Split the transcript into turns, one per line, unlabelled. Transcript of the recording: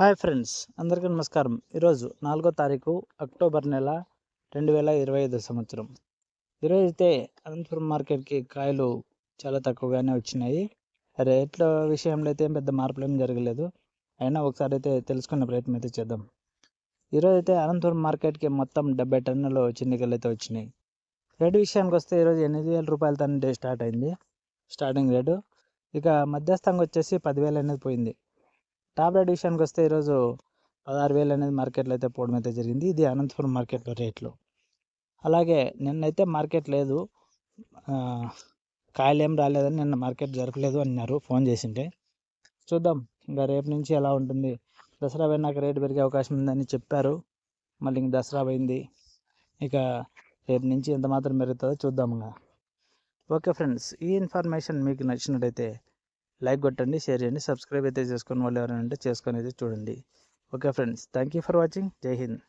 Hi friends అందరికీ నమస్కారం. ఈరోజు నాలుగో తారీఖు అక్టోబర్ నెల రెండు వేల ఇరవై ఐదు సంవత్సరం. ఈరోజు అయితే అనంతపురం మార్కెట్కి కాయలు చాలా తక్కువగానే వచ్చినాయి. రేట్ల విషయంలో అయితే ఏం పెద్ద మార్పులు ఏం జరగలేదు. అయినా ఒకసారి అయితే తెలుసుకునే ప్రయత్నం అయితే చేద్దాం. ఈరోజు అయితే అనంతపురం మార్కెట్కి మొత్తం డెబ్బై టన్నులు చిన్నికలు అయితే వచ్చినాయి. రేటు విషయానికి వస్తే ఈరోజు ఎనిమిది వేల రూపాయలతో డే స్టార్ట్ అయింది. Starting rate. ఇక మధ్యస్థంగా వచ్చేసి పదివేలు అనేది పోయింది. టాప్ రేట్ విషయానికి వస్తే ఈరోజు పదహారు వేలు అనేది మార్కెట్లో అయితే పోవడం అయితే జరిగింది. ఇది అనంతపురం మార్కెట్లో రేట్లు. అలాగే నిన్నైతే మార్కెట్ లేదు. కాయలు ఏం రాలేదని నిన్న మార్కెట్ జరగలేదు అన్నారు. ఫోన్ చేసింటే చూద్దాం ఇంకా రేపు నుంచి ఎలా ఉంటుంది. దసరా పోయినాక రేటు పెరిగే అవకాశం ఉందని చెప్పారు. మళ్ళీ ఇంక దసరా పోయింది. ఇక రేపు నుంచి ఎంత మాత్రం పెరుగుతుందో చూద్దాం ఇంకా. ఓకే ఫ్రెండ్స్ ఈ ఇన్ఫర్మేషన్ మీకు నచ్చినట్టయితే లైక్ కొట్టండి షేర్ చేయండి సబ్స్క్రైబ్ అయితే చేసుకుని వాళ్ళు ఎవరైనా ఉంటే చేసుకొని అయితే చూడండి. Okay friends thank you for watching. జై హింద్.